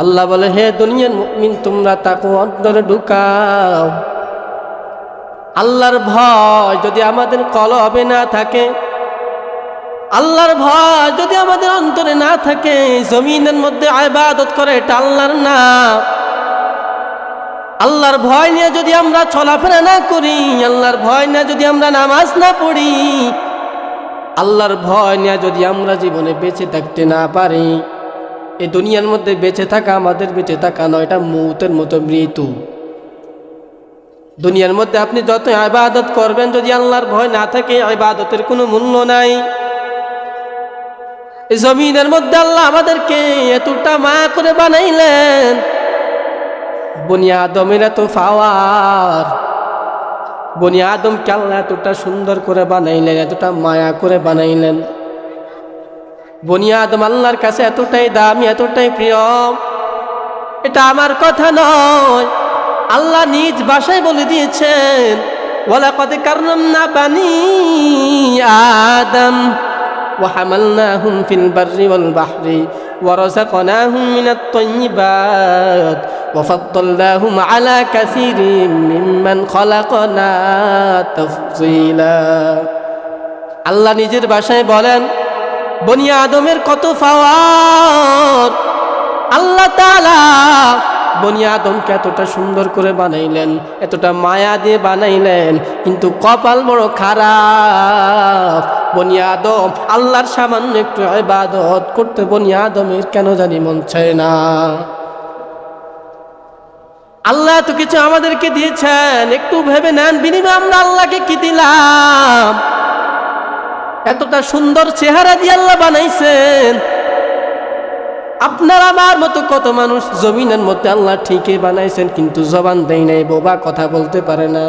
আল্লাহ বলে, হে দুনিয়ার মুমিন, তোমরা তাকে অন্তরে ঢুকাও। আল্লাহর ভয় যদি আমাদের কলবে না থাকে, আল্লাহর ভয় যদি আমাদের অন্তরে না থাকে, জমিনের মধ্যে আবাদত করে এটা আল্লাহর না। আল্লাহর ভয় নিয়ে যদি আমরা চলাফেরা না করি, আল্লাহর ভয় নিয়ে যদি আমরা নামাজ না পড়ি, আল্লাহর ভয় নিয়ে যদি আমরা জীবনে বেঁচে থাকতে না পারি এই দুনিয়ার মধ্যে বেঁচে থাকা, আমাদের বেঁচে থাকা নয়, এটা মৌতের মতো মৃত্যু। দুনিয়ার মধ্যে আপনি যত আবাদত করবেন, যদি আল্লাহর ভয় না থাকে আবাদতের কোনো মূল্য নাই। এই জমিনের মধ্যে আল্লাহ আমাদেরকে এতটা মা করে বানাইলেন। বনি আদমের এত ফাওয়ার বনি আদমকে আল্লাহ এতটা সুন্দর করে বানাইলেন, এতটা মায়া করে বানাইলেন। বনি আদম আল্লাহর কাছে এতটাই দামি এতটাই প্রিয় এটা আমার কথা নয় আল্লাহ নিজ ভাষায় বলে দিয়েছেন ওয়ালাকাদ কাররামনা বানি আদম وحملناهم في البر والبحر ورزقناهم من الطيبات وفضلناهم على كثير ممن خلقنا تفضيلا আল্লাহ নিজের ভাষায় বলেন বনি আদমের কত পাওয়ার আল্লাহ তাআলা বনি আদমকে এতটা সুন্দর করে বানাইলেন, এতটা মায়া দিয়ে বানাইলেন, কিন্তু কপাল বড় খারাপ। বনিয়া আদম আল্লাহর সামান্য একটু ইবাদত করতে বনি আদমের কেন জানি মন চায় না। আল্লাহ তো কিছু আমাদেরকে দিয়েছেন, একটু ভেবে নেন, বিনিময়ে আমরা আল্লাহকে কি দিলাম? এতটা সুন্দর চেহারা দিয়ে আল্লাহ বানাইছেন। আপনার আমার মতো কত মানুষ জমিনের মধ্যে আল্লাহ ঠিকই বানাইছেন, কিন্তু জবান দেয় নাই, বোবা কথা বলতে পারে না।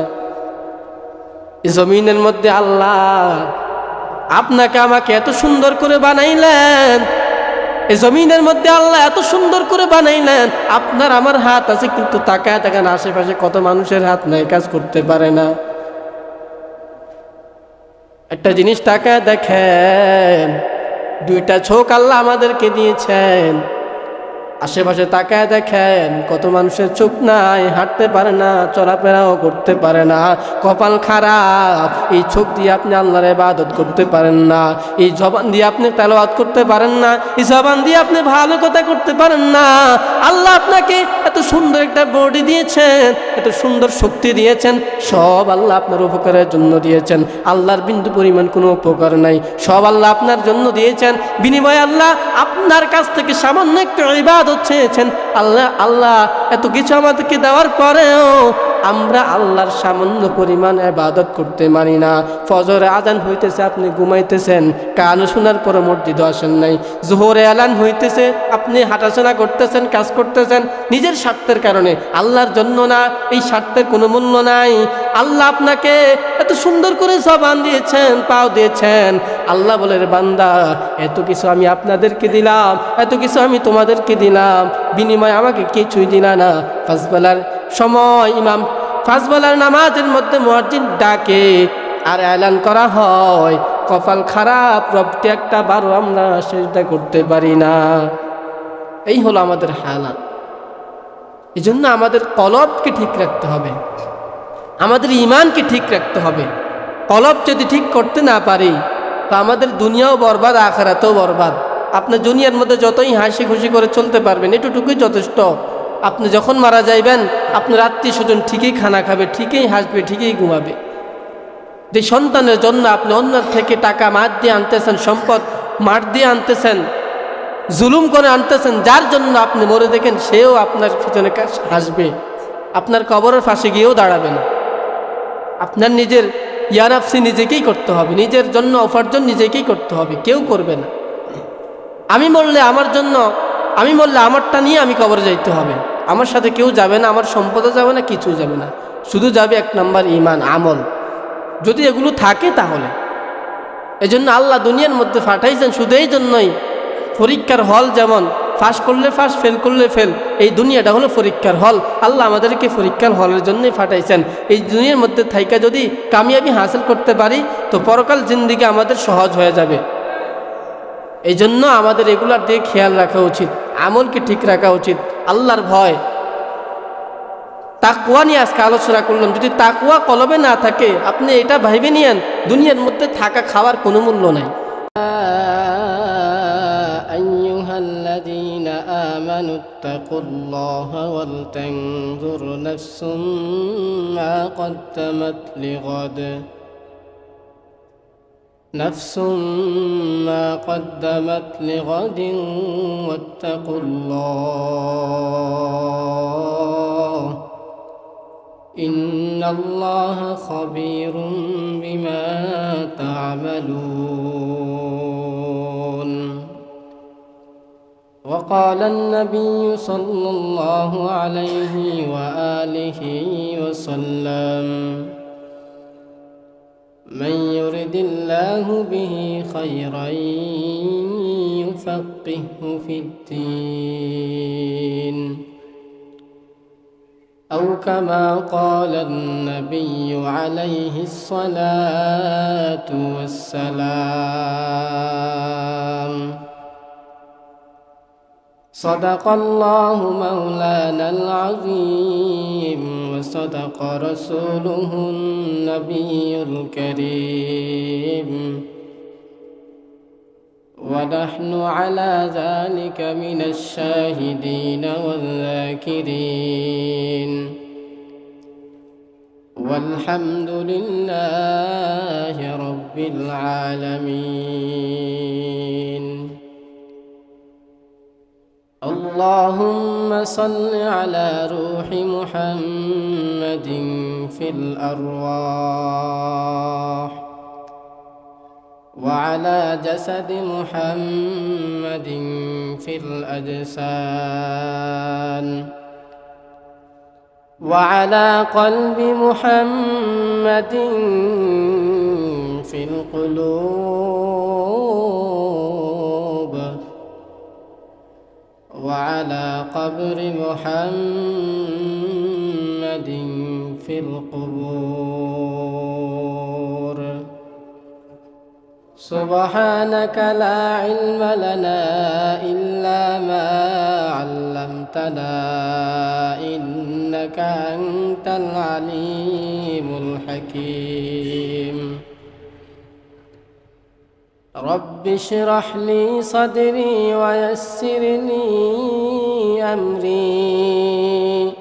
জমিনের মধ্যে আল্লাহ আপনাকে আমাকে এত সুন্দর করে বানাইলেন, এই জমিনের মধ্যে আল্লাহ এত সুন্দর করে বানাইলেন, আপনার আমার হাত আছে, কিন্তু তাকায় তাকান আশেপাশে কত মানুষের হাত নাই, কাজ করতে পারে না। একটা জিনিস টাকা দেখেন দুইটা চোখ আল্লাহ আমাদেরকে দিয়েছেন। আশেপাশে তাকায় দেখেন, কত মানুষের চোখ নাই, হাঁটতে পারে না, চলাফেরাও করতে পারে না। কপাল খারাপ, এই চোখ দিয়ে আপনি আল্লাহর ইবাদত করতে পারেন না। এই জবান দিয়ে আপনি তেলাওয়াত করতে পারেন না। এই জবান দিয়ে আপনি ভালো কথা করতে পারেন না। আল্লাহ আপনাকে এত সুন্দর একটা বডি দিয়েছেন, এত সুন্দর শক্তি দিয়েছেন, সব আল্লাহ আপনার উপকারের জন্য দিয়েছেন। আল্লাহর বিন্দু পরিমাণ কোনো উপকার নাই। সব আল্লাহ আপনার জন্য দিয়েছেন। বিনিময়ে আল্লাহ আপনার কাছ থেকে সামান্য একটু ইবাদত চেয়েছেন। আল্লাহ আল্লাহ এত কিছু আমাদেরকে দেওয়ার পরেও আমরা আল্লাহর সামান্য পরিমাণ ইবাদত করতে মানি না। ফজরে আজান হইতেছে, আপনি ঘুমাইতেছেন, কান শোনার পরে মসজিদ আসেন নাই। জোহরে এলান হইতেছে, আপনি হাঁটাচলা করতেছেন, কাজ করতেছেন, নিজের স্বার্থের কারণে। আল্লাহর জন্য না, এই স্বার্থের কোনো মূল্য নাই। আল্লাহ আপনাকে এত সুন্দর করে জবান দিয়েছেন, পাও দিয়েছেন। আল্লাহ বলে বান্দা, এত কিছু আমি আপনাদেরকে দিলাম, এত কিছু আমি তোমাদেরকে দিলাম। বিনিময়ে আমাকে কিছুই দিলা না। ফাজবেলার সময় ইমাম ফাজবেলার নামাজের মধ্যে মসজিদ ডাকে, আর এলান করা হয়, কপাল খারাপ, রবটি একটা বারো আমরা সেটা করতে পারি না। এই হলো আমাদের হালাত। এই জন্য আমাদের কলবকে ঠিক রাখতে হবে। আমাদের ইমানকে ঠিক রাখতে হবে। কলব যদি ঠিক করতে না পারি, তো আমাদের দুনিয়াও বরবাদ, আখারাতেও বরবাদ। আপনি দুনিয়ার মধ্যে যতই হাসি খুশি করে চলতে পারবেন, এটুটুকুই যথেষ্ট। আপনি যখন মারা যাইবেন, আপনার আত্মীয় স্বজন ঠিকই খানা খাবে, ঠিকই হাসবে, ঠিকই ঘুমাবে। যে সন্তানের জন্য আপনি অন্যের থেকে টাকা মার দিয়ে আনতেছেন, সম্পদ মার দিয়ে আনতেছেন, জুলুম করে আনতেছেন, যার জন্য আপনি মরে দেখেন, সেও আপনার পিছনে হাসবে। আপনার কবরের ফাঁসে গিয়েও দাঁড়াবে না। আপনার নিজের ইয়ারাফসি নিজেকেই করতে হবে, নিজের জন্য উপার্জন নিজেকেই করতে হবে, কেউ করবে না। আমি বললে আমার জন্য, আমি বললে আমারটা নিয়ে আমি কবরে যাইতে হবে। আমার সাথে কেউ যাবে না, আমার সম্পদও যাবে না কিছু যাবে না। শুধু যাবে এক নম্বর ইমান আমল। যদি এগুলো থাকে তাহলে। এজন্য আল্লাহ দুনিয়ার মধ্যে ফাটাইছেন শুধু এই জন্যই। পরীক্ষার হল যেমন, ফাঁস করলে ফাঁস, ফেল করলে ফেল, এই দুনিয়াটা হলো পরীক্ষার হল। আল্লাহ আমাদেরকে পরীক্ষার হলের জন্যই ফাটাইছেন এই দুনিয়ার মধ্যে থাইকা যদি কামিয়াবি হাসিল করতে পারি, তো পরকাল জিন্দিগি আমাদের সহজ হয়ে যাবে। এই জন্য আমাদের এগুলার দিকে খেয়াল রাখা উচিত আমলকে ঠিক রাখা উচিত আল্লাহর ভয় তাকুয়া নিয়ে আজকে আলোচনা করলাম যদি তাকুয়া কলবে না থাকে আপনি এটা ভাইবে নিয়েন দুনিয়ার মধ্যে থাকা খাওয়ার কোনো মূল্য নাই أيها الذين آمنوا اتقوا الله ولتنظر نفس ما قدمت لغد نفس ما قدمت لغد واتقوا الله إن الله خبير بما تعملون. وقال النبي صلى الله عليه وآله وسلم من يرد الله به خيرا يفقهه في الدين. أو كما قال النبي عليه الصلاة والسلام صدق الله مولانا العظيم. وصدق رسوله النبي الكريم. ونحن على ذلك من الشاهدين والذاكرين. والحمد لله رب العالمين. اللهم صل على روح محمد في الأرواح وعلى جسد محمد في الأجسام وعلى قلب محمد في القلوب وعلى قبر محمد في القبور. سبحانك لا علم لنا إلا ما علمتنا إنك أنت العليم الحكيم. رب اشرح لي صدري ويسر لي أمري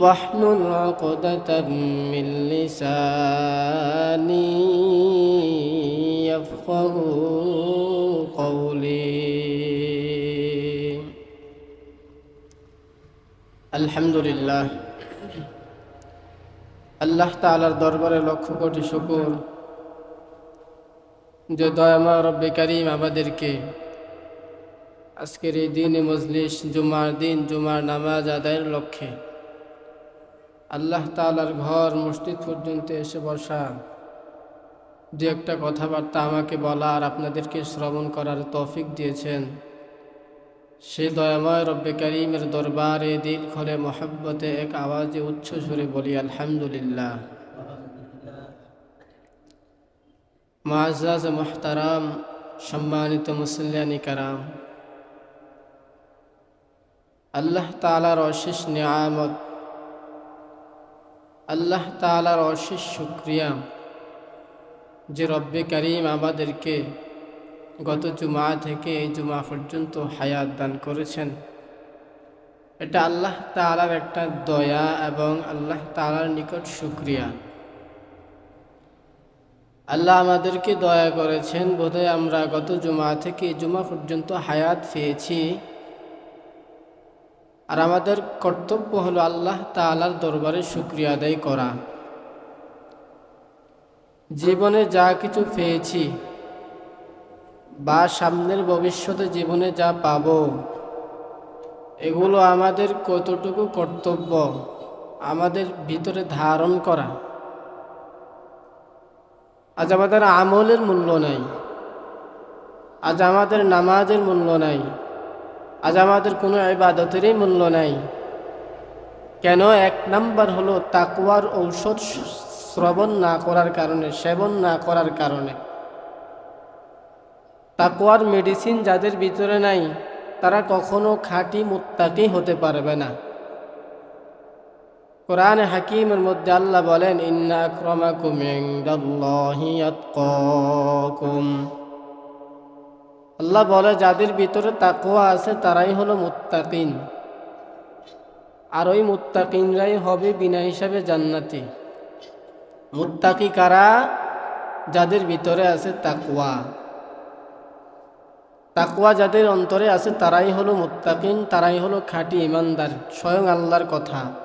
واحلل عقدة من لساني يفقه قولي الحمد لله আল্লাহ তাআলার দরবারে লক্ষ কোটি শুকুর যে দয়ামা রব্বে কারিম আমাদেরকে আজকের এই দিনে মজলিস, জুমার দিন, জুমার নামাজ আদায়ের লক্ষ্যে আল্লাহ তালার ঘর, মসজিদ পর্যন্ত এসে বসা। দু একটা কথাবার্তা আমাকে বলা আর আপনাদেরকে শ্রবণ করার তৌফিক দিয়েছেন। সে দয়াময় রব্বে করিমের দরবারে দিল খোলে মোহাব্বতে এক আওয়াজে উচ্চ সুরে বলি, আলহামদুলিল্লাহ। মাজাজ মোহতারাম সম্মানিত মুসল্লানি কারাম আল্লাহ তালার অশেষ নিয়ামত, আল্লাহ তালার অশেষ শুক্রিয়া যে রব্বে করিম আমাদেরকে গত জুমা থেকে এই জুমা পর্যন্ত হায়াত দান করেছেন। এটা আল্লাহ তালার একটা দয়া এবং আল্লাহ তালার নিকট শুক্রিয়া। আল্লাহ আমাদেরকে দয়া করেছেন, বোধহয় আমরা গত জুমা থেকে জুমা পর্যন্ত হায়াত পেয়েছি। আর আমাদের কর্তব্য হলো আল্লাহ তালার দরবারে শুক্রিয়া আদায় করা। জীবনে যা কিছু পেয়েছি বা সামনের ভবিষ্যতে জীবনে যা পাব, এগুলো আমাদের কতটুকু কর্তব্য, আমাদের ভিতরে ধারণ করা। আজ আমাদের আমলের মূল্য নাই। আজ আমাদের নামাজের মূল্য নাই। আজ আমাদের কোনো ইবাদতেরই মূল্য নাই। কেন এক নাম্বার হলো তাকুয়ার ঔষধ শ্রবণ না করার কারণে, সেবন না করার কারণে। তাকুয়ার মেডিসিন যাদের ভিতরে নাই, তারা কখনো খাঁটি মুত্তাকি হতে পারবে না। কোরআনে হাকিমের মধ্যে আল্লাহ বলেন, ইন্না আতকাকুম আল্লাহ বলে, যাদের ভিতরে তাকওয়া আছে, তারাই হলো মুত্তাকিন। আর ওই মুত্তাকিনরাই হবে বিনা হিসাবে জান্নাতি। মুত্তাকি কারা? যাদের ভিতরে আছে তাকওয়া। তাকওয়া যাদের অন্তরে আছে, তারাই হলো মুত্তাকিন, তারাই হলো খাঁটি ইমানদার, স্বয়ং আল্লাহর কথা।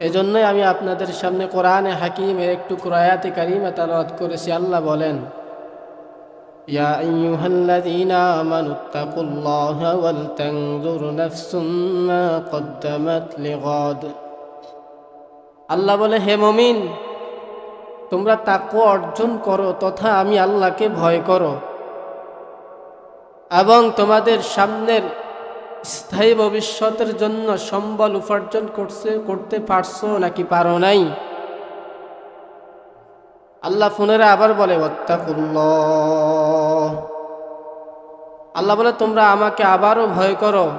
এজন্যই আমি আপনাদের সামনে কোরআনে হাকিমের একটু ক্রয়াতে কারিমা তালাওয়াত করেছি আল্লাহ বলেন يا أيها الذين آمنوا اتقوا الله ولتنظر نفس ما قدمت لغد আল্লাহ বলে হে মমিন তোমরা তাকু অর্জন করো তথা আমি আল্লাহকে ভয় করো এবং তোমাদের সামনের স্থায়ী ভবিষ্যতের জন্য সম্বল উপার্জন করছে, করতে পারছ নাকি পারো নাই? আল্লাহ ফোনেরা আবার বলে আল্লাহ বলে, তোমরা আমাকে আবারও ভয় করো।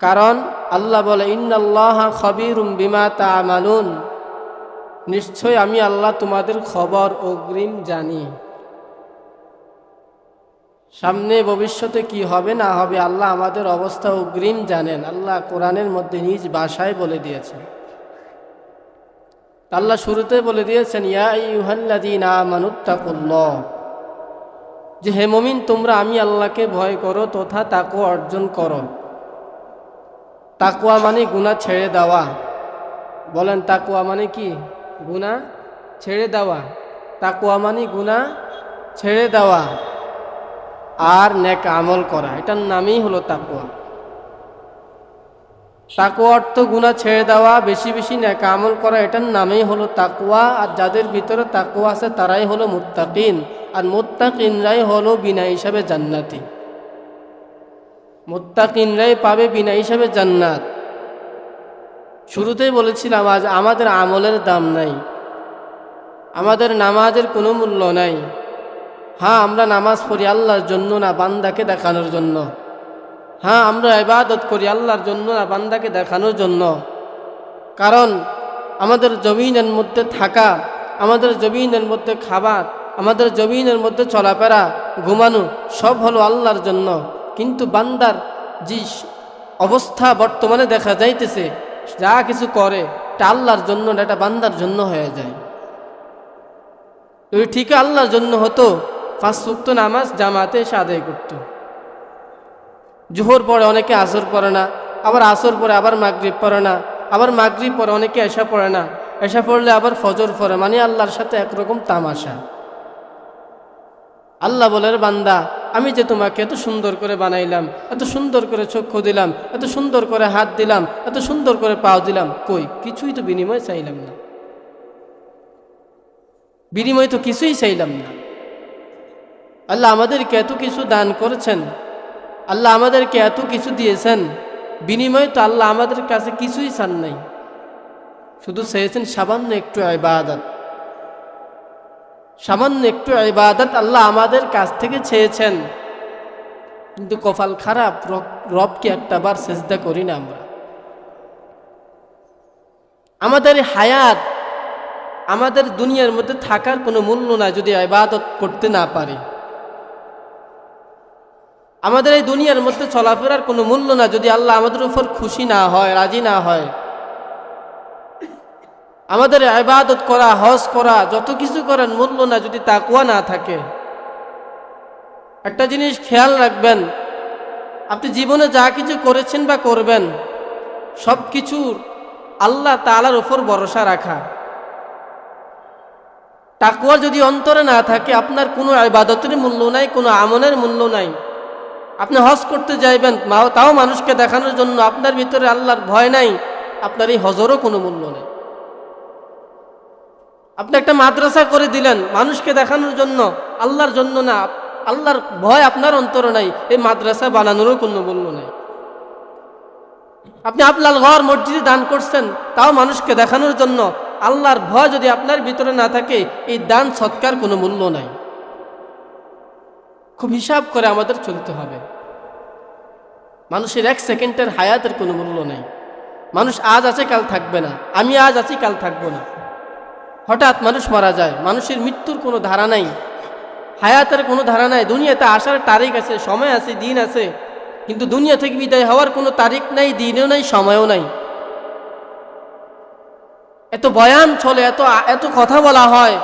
কারণ আল্লাহ বলে, ইন্নাল্লাহ খবিরুম বিমা তামালুন। নিশ্চয় আমি আল্লাহ তোমাদের খবর অগ্রিম জানি। সামনে ভবিষ্যতে কি হবে, না হবে, আল্লাহ আমাদের অবস্থা অগ্রিম জানেন। আল্লাহ কোরআনের মধ্যে নিজ বাসায় বলে দিয়েছেন। আল্লাহ শুরুতে বলে দিয়েছেন যে, হে মমিন, তোমরা আমি আল্লাহকে ভয় করো, তথা তাকু অর্জন করো। তাকুয়া মানে গুণা ছেড়ে দেওয়া। বলেন তাকুয়া মানে কি? গুণা ছেড়ে দেওয়া। তাকুয়া মানে গুণা ছেড়ে দেওয়া। আর নেক আমল করা। এটার নামই হলো তাকুয়া তাকুয়া অর্থ গুণা ছেড়ে দেওয়া, বেশি বেশি নেক আমল করা, এটার নামেই হলো তাকুয়া আর যাদের ভিতরে তাকুয়া আছে, তারাই হলো মুত্তাকিন। আর মুত্তাকিনরাই হলো বিনা হিসাবে জান্নাতি। মুত্তাকিনরাই পাবে বিনা হিসাবে জান্নাত। শুরুতেই বলেছিলাম, আজ আমাদের আমলের দাম নাই। আমাদের নামাজের কোনো মূল্য নাই। হ্যাঁ আমরা নামাজ পড়ি আল্লাহর জন্য না বান্দাকে দেখানোর জন্য। হ্যাঁ আমরা ইবাদত করি আল্লাহর জন্য না বান্দাকে দেখানোর জন্য। কারণ আমাদের জমিনের মধ্যে থাকা, আমাদের জমিনের মধ্যে খাবার, আমাদের জমিনের মধ্যে চলাফেরা, ঘুমানো সব হলো আল্লাহর জন্য। কিন্তু বান্দার যে অবস্থা বর্তমানে দেখা যাইতেছে, যা কিছু করে, এটা আল্লাহর জন্য এটা বান্দার জন্য হয়ে যায়। ওই ঠিক আল্লাহর জন্য হতো পাঁচ সুক্ত নামাজ জামাতে এসে আদায় করত। জোহর পরে অনেকে আসর পড়ে না, আবার আসর পরে আবার মাগরীব পড়ে না, আবার মাগরীব পরে অনেকে এসা পড়ে না এসা পড়লে আবার ফজর পরে মানে আল্লাহর সাথে একরকম তামাশা। আল্লাহ বলের বান্দা, আমি যে তোমাকে এত সুন্দর করে বানাইলাম, এত সুন্দর করে চক্ষু দিলাম, এত সুন্দর করে হাত দিলাম, এত সুন্দর করে পাও দিলাম, কই? কিছুই তো বিনিময় চাইলাম না। বিনিময় তো কিছুই চাইলাম না। আল্লাহ আমাদেরকে এত কিছু দান করেছেন। আল্লাহ আমাদেরকে এত কিছু দিয়েছেন। বিনিময় তো আল্লাহ আমাদের কাছে কিছুই চান নাই। শুধু চেয়েছেন সামান্য একটু ইবাদত। সামান্য একটু ইবাদত আল্লাহ আমাদের কাছ থেকে চেয়েছেন। কিন্তু কপাল খারাপ রবকে একটা বার চেষ্টা করি না আমরা। আমাদের হায়াত আমাদের দুনিয়ার মধ্যে থাকার কোনো মূল্য না যদি ইবাদত করতে না পারি। আমাদের এই দুনিয়ার মধ্যে চলাফেরার কোনো মূল্য না, যদি আল্লাহ আমাদের উপর খুশি না হয়, রাজি না হয়। আমাদের ইবাদত করা, হজ করা, যত কিছু করার মূল্য না, যদি তাকুয়া না থাকে। একটা জিনিস খেয়াল রাখবেন, আপনি জীবনে যা কিছু করেছেন বা করবেন সব কিছুর আল্লাহ তালার উপর ভরসা রাখা। তাকুয়া যদি অন্তরে না থাকে, আপনার কোনো ইবাদতের মূল্য নাই, কোনো আমনের মূল্য নাই। আপনি হজ করতে যাইবেন তাও মানুষকে দেখানোর জন্য আপনার ভিতরে আল্লাহর ভয় নাই, আপনার এই হজরও কোনো মূল্য নেই। আপনি একটা মাদ্রাসা করে দিলেন, মানুষকে দেখানোর জন্য, আল্লাহর জন্য না, আল্লাহর ভয় আপনার অন্তর নাই, এই মাদ্রাসা বানানোরও কোনো মূল্য নেই। আপনি আপনার ঘর মসজিদে দান করছেন, তাও মানুষকে দেখানোর জন্য, আল্লাহর ভয় যদি আপনার ভিতরে না থাকে, এই দান সৎকার কোনো মূল্য নাই। খুব হিসাব করে আমাদের চলতে হবে। মানুষের এক সেকেন্ডের হায়াতের কোনো মূল্য নেই। মানুষ আজ আছে, কাল থাকবে না। আমি আজ আছি, কাল থাকব না। হঠাৎ মানুষ মারা যায়। মানুষের মৃত্যুর কোনো ধারা নাই। হায়াতের কোনো ধারা নাই। দুনিয়াতে আসার তারিখ আছে, সময় আছে, দিন আছে। কিন্তু দুনিয়া থেকে বিদায় হওয়ার কোনো তারিখ নাই, দিনও নাই, সময়ও নাই। এত বয়ান চলে, এত এত কথা বলা হয়।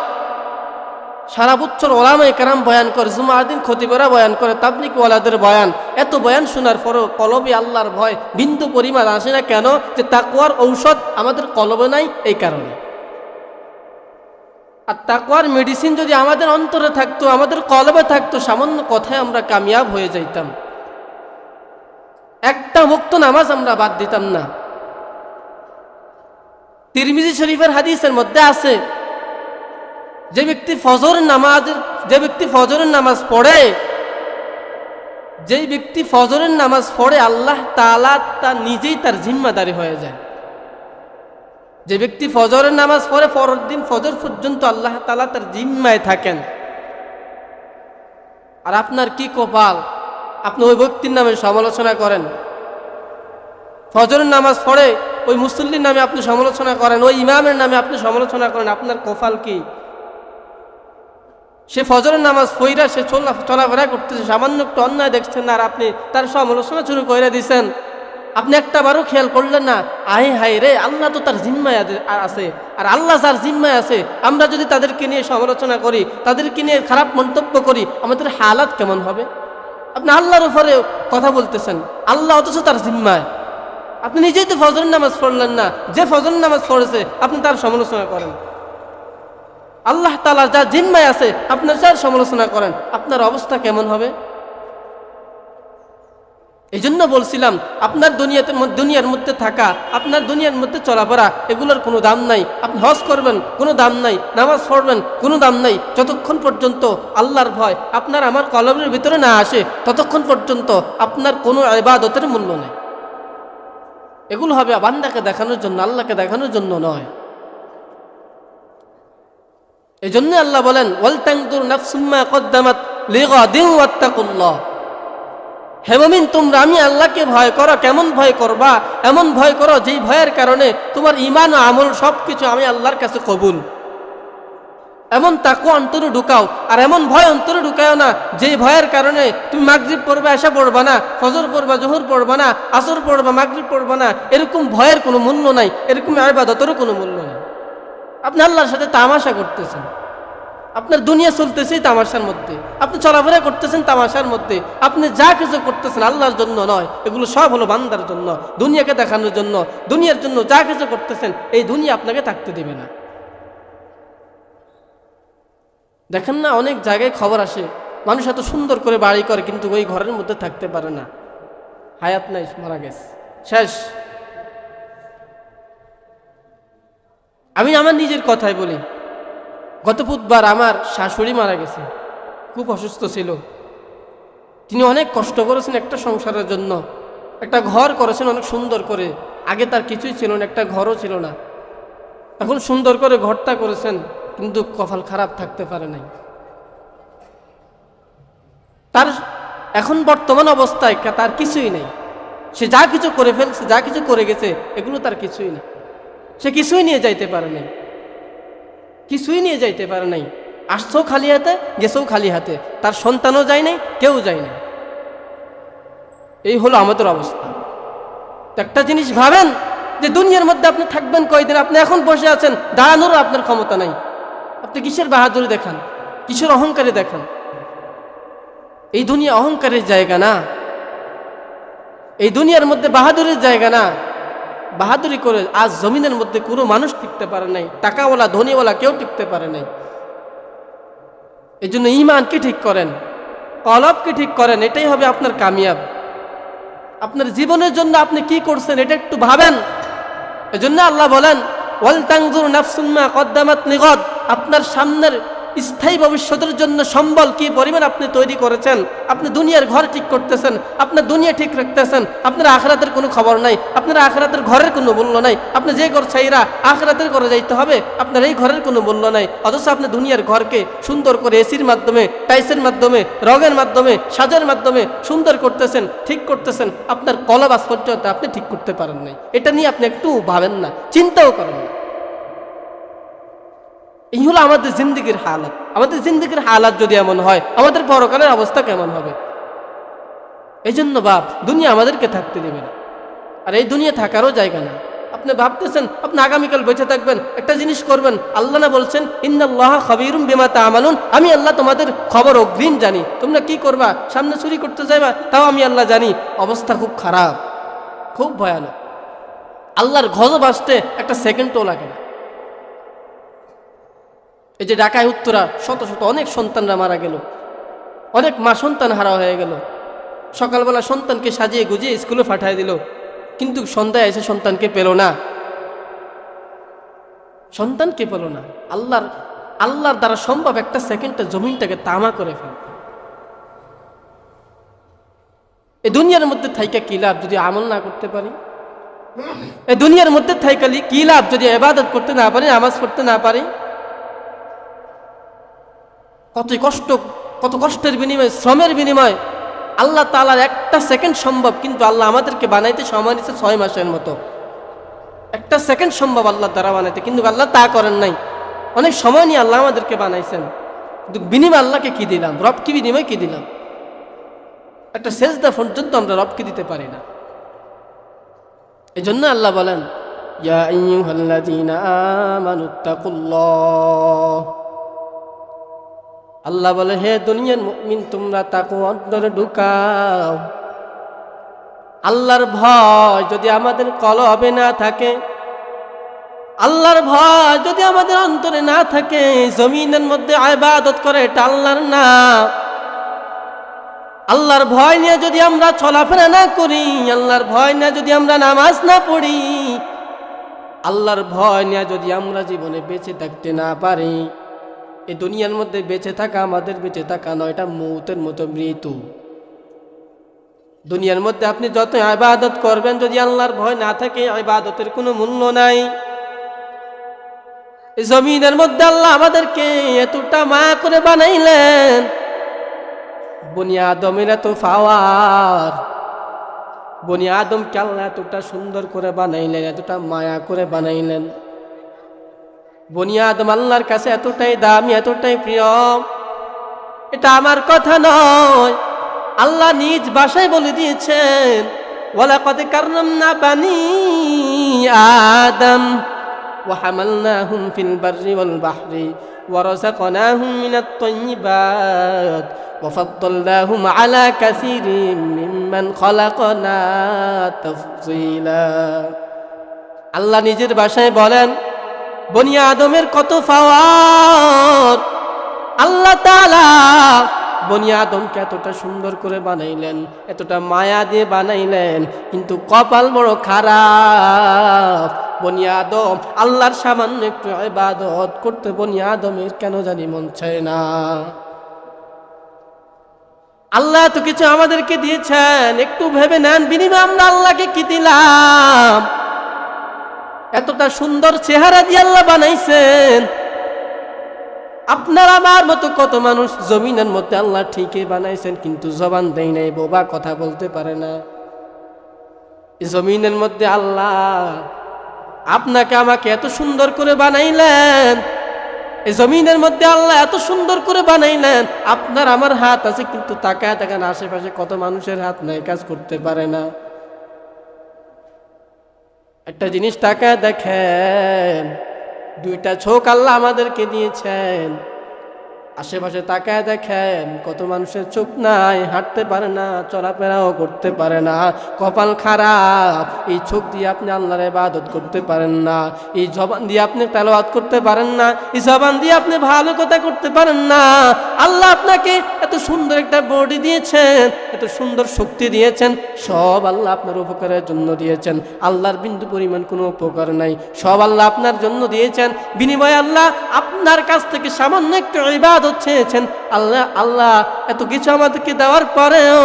সারা বছর ওলামাই কারাম বয়ান করে, জুমার দিন খতিবেরা বয়ান করে তাবলিক ওয়ালাদের বয়ান। এত বয়ান শোনার পরও কলবে আল্লাহর ভয়, বিন্দু পরিমাণ আসে না কেন যে তাকুয়ার ঔষধ আমাদের কলবে নাই এই কারণে। আর তাকুয়ার মেডিসিন যদি আমাদের অন্তরে থাকতো, আমাদের কলবে থাকতো, সামান্য কথায় আমরা কামিয়াব হয়ে যাইতাম। একটা মুক্ত নামাজ আমরা বাদ দিতাম না। তিরমিজি শরীফের হাদিসের মধ্যে আছে যে ব্যক্তি ফজরের নামাজ, যে ব্যক্তি ফজরের নামাজ পড়ে, যেই ব্যক্তি ফজরের নামাজ পড়ে, আল্লাহ তালা তা নিজেই তার জিম্মাদারি হয়ে যায়। যে ব্যক্তি ফজরের নামাজ পড়ে, পরের দিন ফজর পর্যন্ত আল্লাহ তালা তার জিম্মায় থাকেন। আর আপনার কি কপাল? আপনি ওই ব্যক্তির নামে সমালোচনা করেন। ফজরের নামাজ পড়ে, ওই মুসল্লির নামে আপনি সমালোচনা করেন, ওই ইমামের নামে আপনি সমালোচনা করেন, আপনার কপাল কি? সে ফজরের নামাজ ফইরা সে চলা চলাফেরা করতেছে, সামান্য একটু অন্যায় দেখছেন না আর আপনি তার সমালোচনা শুরু করে দিছেন। আপনি একটা বারও খেয়াল করলেন না, আহে হাই রে, আল্লাহ তো তার জিম্মায় আছে, আর আল্লাহ যার জিম্মায় আছে, আমরা যদি তাদেরকে নিয়ে সমালোচনা করি, তাদেরকে নিয়ে খারাপ মন্তব্য করি, আমাদের হালাত কেমন হবে? আপনি আল্লাহর উপরে কথা বলতেছেন, আল্লাহ অথচ তার জিম্মায়। আপনি নিজেই তো ফজরের নামাজ পড়লেন না, যে ফজরের নামাজ পড়েছে, আপনি তার সমালোচনা করেন। আল্লাহ তালা যা জিম্মায় আছে, আপনার যার সমালোচনা করেন, আপনার অবস্থা কেমন হবে? এই জন্য বলছিলাম, আপনার দুনিয়াতে দুনিয়ার মধ্যে থাকা, আপনার দুনিয়ার মধ্যে চলাফেরা, এগুলোর কোনো দাম নাই। আপনি হজ করবেন, কোনো দাম নাই। নামাজ পড়বেন, কোনো দাম নাই। যতক্ষণ পর্যন্ত আল্লাহর ভয় আপনার আমার কলমের ভিতরে না আসে, ততক্ষণ পর্যন্ত আপনার কোনো ইবাদতের মূল্য নেই। এগুলো হবে বান্দাকে দেখানোর জন্য, আল্লাহকে দেখানোর জন্য নয়। এই জন্য আল্লাহ বলেন ওয়াল তাংদুর নাফসুম্মা তোমরা আমি আল্লাহকে ভয় করো, কেমন ভয় করবা? এমন ভয় করো যেই ভয়ের কারণে তোমার ইমান আমল সব কিছু আমি আল্লাহর কাছে কবুল। এমন তাকু অন্তরে ঢুকাও, আর এমন ভয় অন্তরে ঢুকাও না, যেই ভয়ের কারণে তুমি মাগরিব পড়বে, আশা পড়বা না, ফজর পড়বা, জোহর পড়বা না, আসর পড়বা, মাগরিব পড়বা না, এরকম ভয়ের কোনো মূল্য নাই, এরকম আবাদতেরও কোনো মূল্য নেই। আপনি আল্লাহর সাথে তামাশা করতেছেন। আপনার দুনিয়া চলতেছেই তামাশার মধ্যে। আপনি চলাফেরা করতেছেন তামাশার মধ্যে। আপনি যা কিছু করতেছেন আল্লাহর জন্য নয়, এগুলো সব হলো বান্দার জন্য, দুনিয়াকে দেখানোর জন্য। দুনিয়ার জন্য যা কিছু করতেছেন, এই দুনিয়া আপনাকে থাকতে দেবে না। দেখেন না, অনেক জায়গায় খবর আসে, মানুষ এত সুন্দর করে বাড়ি করে, কিন্তু ওই ঘরের মধ্যে থাকতে পারে না। হায়াত নাই, মারা গেছে। শেষ। আমি আমার নিজের কথাই বলি। গত বুধবার আমার শাশুড়ি মারা গেছে। খুব অসুস্থ ছিল। তিনি অনেক কষ্ট করেছেন একটা সংসারের জন্য। একটা ঘর করেছেন অনেক সুন্দর করে। আগে তার কিছুই ছিল না, একটা ঘরও ছিল না। এখন সুন্দর করে ঘরটা করেছেন, কিন্তু কপাল খারাপ থাকতে পারে নাই। তার এখন বর্তমান অবস্থায় তার কিছুই নেই। সে যা কিছু করে ফেলছে, যা কিছু করে গেছে, এগুলো তার কিছুই না সে কিছুই নিয়ে যাইতে পারে নাই। কিছুই নিয়ে যাইতে পারে নাই। আসছেও খালি হাতে গেছেও খালি হাতে। তার সন্তানও যায় নাই, কেউ যায় নাই। এই হলো আমাদের অবস্থা। একটা জিনিস ভাবেন যে দুনিয়ার মধ্যে আপনি থাকবেন কয়দিন? আপনি এখন বসে আছেন, দাঁড়ানোরও আপনার ক্ষমতা নাই। আপনি কিসের বাহাদুরি দেখান? কিসের অহংকারে দেখান? এই দুনিয়া অহংকারের জায়গা না। এই দুনিয়ার মধ্যে বাহাদুরের জায়গা না। বাহাদুরি করে আজ জমিনের মধ্যে কোনো মানুষ টিকতে পারে নাই, টাকাওয়ালা, ধনীওয়ালা কেউ টিকতে পারে নাই। এই জন্য ইমানকে ঠিক করেন? কলবকে ঠিক করেন? এটাই হবে আপনার কামিয়াব। আপনার জীবনের জন্য আপনি কি করছেন এটা একটু ভাবেন। এজন্য আল্লাহ বলেন, ওয়াল নাফসুম্মা কদ্দামাত নিগদ। আপনার সামনের স্থায়ী ভবিষ্যতের জন্য সম্বল কি পরিমাণ আপনি তৈরি করেছেন? আপনি দুনিয়ার ঘর ঠিক করতেছেন, আপনার দুনিয়া ঠিক রাখতেছেন, আপনার আখরাতের কোনো খবর নাই, আপনার আখরাতের ঘরের কোনো মূল্য নাই, আপনি যে ঘর চাইরা আখরাতের ঘরে যাইতে হবে, আপনার এই ঘরের কোনো মূল্য নাই, অথচ আপনি দুনিয়ার ঘরকে সুন্দর করে এসির মাধ্যমে টাইসের মাধ্যমে, রঙের মাধ্যমে, সাজের মাধ্যমে সুন্দর করতেছেন, ঠিক করতেছেন, আপনার কলবাস পর্যন্ত আপনি ঠিক করতে পারেন নাই। এটা নিয়ে আপনি একটু ভাবেন না, চিন্তাও করেন না। এই হলো আমাদের জিন্দগির হালাত। আমাদের জিন্দগির হালাত যদি এমন হয়, আমাদের পরকালের অবস্থা কেমন হবে? এই জন্য বাপ, দুনিয়া আমাদেরকে থাকতে দেবে না। আর এই দুনিয়া থাকারও জায়গা না। আপনি ভাবতেছেন, আপনি আগামীকাল বেঁচে থাকবেন, একটা জিনিস করবেন। আল্লাহ না বলছেন ইন্দাল্লাহ খবিরুম বিমা তামালুন। আমি আল্লাহ তোমাদের খবর অগ্রিম জানি। তোমরা কি করবা? সামনে চুরি করতে যাইবা? তাও আমি আল্লাহ জানি। অবস্থা খুব খারাপ, খুব ভয়ানক। আল্লাহর গজব আসতে একটা সেকেন্ডও লাগে না। এই যে ঢাকায় উত্তরা, শত শত অনেক সন্তানরা মারা গেল। অনেক মা সন্তান হারা হয়ে গেল। সকালবেলা সন্তানকে সাজিয়ে গুজিয়ে স্কুলে পাঠিয়ে দিল। কিন্তু সন্ধ্যায় এসে সন্তানকে পেল না। সন্তানকে পেল না। আল্লাহর আল্লাহর দ্বারা সম্ভব একটা সেকেন্ডে জমিনটাকে তামা করে ফেল। এই দুনিয়ার মধ্যে থাইকা কি লাভ যদি আমল না করতে পারি? এই দুনিয়ার মধ্যে থাইকালি কি লাভ যদি এবাদত করতে না পারি, নামাজ পড়তে না পারি? কত কষ্ট, কত কষ্টের বিনিময়ে, শ্রমের বিনিময়ে আল্লাহ তালার একটা সেকেন্ড সম্ভব কিন্তু আল্লাহ আমাদেরকে বানাইতে সময় নিচ্ছে ছয় মাসের মতো। একটা সেকেন্ড সম্ভব আল্লাহ দ্বারা বানাইতে, কিন্তু আল্লাহ তা করেন নাই। অনেক সময় নিয়ে আল্লাহ আমাদেরকে বানাইছেন। কিন্তু বিনিময় আল্লাহকে কি দিলাম? রব কি বিনিময় কি দিলাম? একটা শেষ সেজদা পর্যন্ত আমরা রবকে দিতে পারি না। এই জন্য আল্লাহ বলেন, ইয়া আইয়ুহাল্লাযীনা আমানুত্তাকুল্লাহ আল্লাহ বলে, হে দুনিয়ার মুমিন, তোমরা তাকে অন্তরে ঢুকাও। আল্লাহর ভয় যদি আমাদের কলবে না থাকে, আল্লাহর ভয় যদি আমাদের অন্তরে না থাকে, জমিনের মধ্যে আবাদত করে এটা আল্লাহর না। আল্লাহর ভয় নিয়ে যদি আমরা চলাফেরা না করি, আল্লাহর ভয় নিয়ে যদি আমরা নামাজ না পড়ি, আল্লাহর ভয় নিয়ে যদি আমরা জীবনে বেঁচে থাকতে না পারি এই দুনিয়ার মধ্যে বেঁচে থাকা, আমাদের বেঁচে থাকা নয়, এটা মৌতের মতো মৃত্যু। দুনিয়ার মধ্যে আপনি যত আবাদত করবেন, যদি আল্লাহর ভয় না থাকে আবাদতের কোনো মূল্য নাই। জমিনের মধ্যে আল্লাহ আমাদেরকে এতটা মা করে বানাইলেন। বনি আদমের এত ফাওয়ার বনি আল্লাহ এতটা সুন্দর করে বানাইলেন, এতটা মায়া করে বানাইলেন। বনিয়া আদম আল্লাহর কাছে এতটাই দামি এতটাই প্রিয় এটা আমার কথা নয় আল্লাহ নিজ ভাষায় বলে দিয়েছেন ওয়ালাকাদ কাররামনা বানি আদম وحملناهم في البر والبحر ورزقناهم من الطيبات وفضلناهم على كثير ممن خلقنا تفضيلا আল্লাহ নিজের ভাষায় বলেন বনিয়া আদমের কত পাওয়ার আল্লাহ তালা বনিয়া আদমকে এতটা সুন্দর করে বানাইলেন, এতটা মায়া দিয়ে বানাইলেন, কিন্তু কপাল বড় খারাপ। বনিয়া আদম আল্লাহর সামান্য একটু ইবাদত করতে বনিয়া আদমের কেন জানি মন চায় না। আল্লাহ তো কিছু আমাদেরকে দিয়েছেন, একটু ভেবে নেন, বিনিময়ে আমরা আল্লাহকে কি দিলাম? এতটা সুন্দর চেহারা দিয়ে আল্লাহ বানাইছেন। আপনার আমার মতো কত মানুষ জমিনের মধ্যে আল্লাহ ঠিকই বানাইছেন, কিন্তু জবান দেয় নাই, বোবা কথা বলতে পারে না। জমিনের মধ্যে আল্লাহ আপনাকে আমাকে এত সুন্দর করে বানাইলেন, এই জমিনের মধ্যে আল্লাহ এত সুন্দর করে বানাইলেন, আপনার আমার হাত আছে, কিন্তু তাকায় তাকান আশেপাশে কত মানুষের হাত নাই, কাজ করতে পারে না। একটা জিনিস তাকায় দেখেন দুইটা চোখ আল্লাহ আমাদেরকে দিয়েছেন। আশেপাশে তাকায় দেখেন, কত মানুষের চোখ নাই, হাঁটতে পারে না, চলাফেরাও করতে পারে না। কপাল খারাপ, এই চোখ দিয়ে আপনি আল্লাহর ইবাদত করতে পারেন না। এই জবান দিয়ে আপনি তেলাওয়াত করতে পারেন না। এই জবান দিয়ে আপনি ভালো কথা করতে পারেন না। আল্লাহ আপনাকে এত সুন্দর একটা বডি দিয়েছেন, এত সুন্দর শক্তি দিয়েছেন, সব আল্লাহ আপনার উপকারের জন্য দিয়েছেন। আল্লাহর বিন্দু পরিমাণ কোনো উপকার নাই। সব আল্লাহ আপনার জন্য দিয়েছেন। বিনিময়ে আল্লাহ আপনার কাছ থেকে সামান্য একটু ইবাদত চেয়েছেন। আল্লাহ আল্লাহ এত কিছু আমাদেরকে দেওয়ার পরেও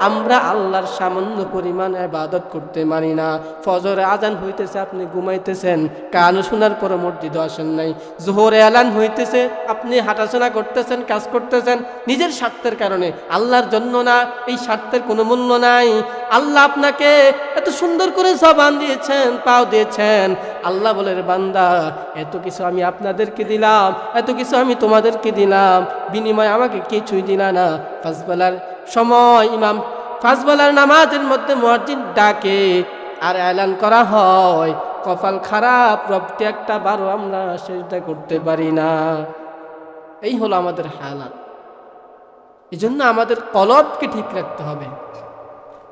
আমরা আল্লাহর সামান্য পরিমাণ ইবাদত করতে মানি না। ফজরে আজান হইতেছে, আপনি ঘুমাইতেছেন, কান শোনার পরে মসজিদে আসেন নাই। জোহরে এলান হইতেছে, আপনি হাঁটাচলা করতেছেন, কাজ করতেছেন, নিজের স্বার্থের কারণে। আল্লাহর জন্য না, এই স্বার্থের কোনো মূল্য নাই। আল্লাহ আপনাকে এত সুন্দর করে জবান দিয়েছেন, পাও দিয়েছেন। আল্লাহ বলে বান্দা, এত কিছু আমি আপনাদেরকে দিলাম, এত কিছু আমি তোমাদেরকে দিলাম। বিনিময়ে আমাকে কিছুই দিলা না। ফাজবেলার সময় ইমাম ফাজবেলার নামাজের মধ্যে মসজিদ ডাকে, আর এলান করা হয়, কপাল খারাপ, রবটি একটা বারো আমরা সেটা করতে পারি না। এই হলো আমাদের হালাত। এই জন্য আমাদের কলবকে ঠিক রাখতে হবে।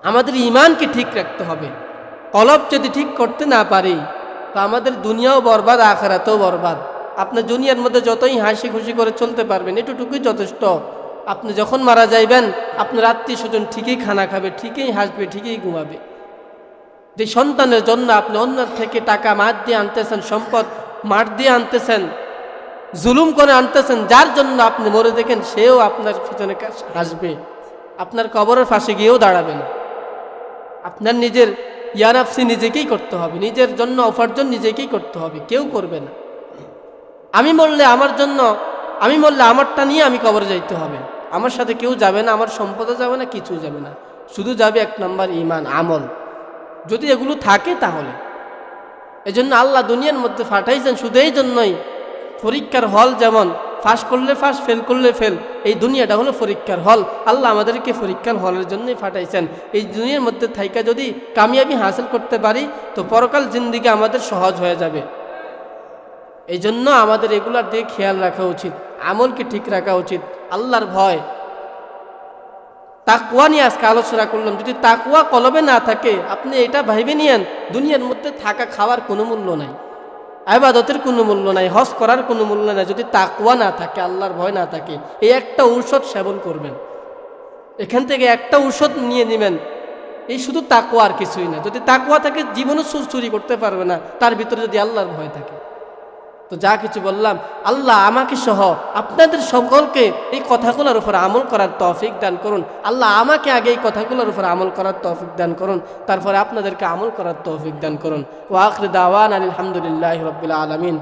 আমাদের ইমানকে ঠিক রাখতে হবে। কলব যদি ঠিক করতে না পারি, তো আমাদের দুনিয়াও বরবাদ, আখেরাতেও বরবাদ। আপনি দুনিয়ার মধ্যে যতই হাসি খুশি করে চলতে পারবেন এটুটুকুই যথেষ্ট। আপনি যখন মারা যাইবেন, আপনার আত্মীয় স্বজন ঠিকই খানা খাবে, ঠিকই হাসবে, ঠিকই ঘুমাবে। যে সন্তানের জন্য আপনি অন্যের থেকে টাকা মাঠ দিয়ে আনতেছেন, সম্পদ মাঠ দিয়ে আনতেছেন, জুলুম করে আনতেছেন, যার জন্য আপনি মরে দেখেন, সেও আপনার পিছনে হাসবে। আপনার কবরের পাশে গিয়েও দাঁড়াবে না। আপনার নিজের ইয়ানাফসি নিজেকেই করতে হবে, নিজের জন্য উপার্জন নিজেকেই করতে হবে, কেউ করবে না। আমি মরলে আমার জন্য, আমি মরলে আমারটা নিয়ে আমি কবরে যাইতে হবে। আমার সাথে কেউ যাবে না, আমার সম্পদও যাবে না কিছু যাবে না। শুধু যাবে এক নম্বর ইমান আমল। যদি এগুলো থাকে তাহলে। এজন্য আল্লাহ দুনিয়ার মধ্যে ফাটাইছেন, শুধু এই জন্যই। পরীক্ষার হল যেমন, ফাঁস করলে ফাঁস, ফেল করলে ফেল, এই দুনিয়াটা হলো পরীক্ষার হল। আল্লাহ আমাদেরকে পরীক্ষার হলের জন্যই ফাটাইছেন। এই দুনিয়ার মধ্যে থাইকা যদি কামিয়াবি হাসিল করতে পারি, তো পরকাল জিন্দিগি আমাদের সহজ হয়ে যাবে। এই জন্য আমাদের এগুলার দিকে খেয়াল রাখা উচিত, আমলকে ঠিক রাখা উচিত। আল্লাহর ভয়। তাকুয়া নিয়ে আজকে আলোচনা করলাম। যদি তাকুয়া কলবে না থাকে, আপনি এটা ভাইবে নিয়েন, দুনিয়ার মধ্যে থাকা খাওয়ার কোনো মূল্য নাই, আবাদতের কোনো মূল্য নাই, হজ করার কোনো মূল্য নাই। যদি তাকুয়া না থাকে, আল্লাহর ভয় না থাকে, এই একটা ঔষধ সেবন করবেন। এখান থেকে একটা ঔষধ নিয়ে নেবেন। এই শুধু তাকুয়া আর কিছুই না। যদি তাকুয়া থাকে, জীবনও চুরি করতে পারবে না। তার ভিতরে যদি আল্লাহর ভয় থাকে। তো যা কিছু বললাম, আল্লাহ আমাকে সহ আপনাদের সকলকে এই কথাগুলোর উপর আমল করার তৌফিক দান করুন। আল্লাহ আমাকে আগে এই কথাগুলোর উপর আমল করার তৌফিক দান করুন, তারপরে আপনাদেরকে আমল করার তৌফিক দান করুন। ওয়াকর দাওয়ান আলহামদুলিল্লাহ রবিল আলমিন।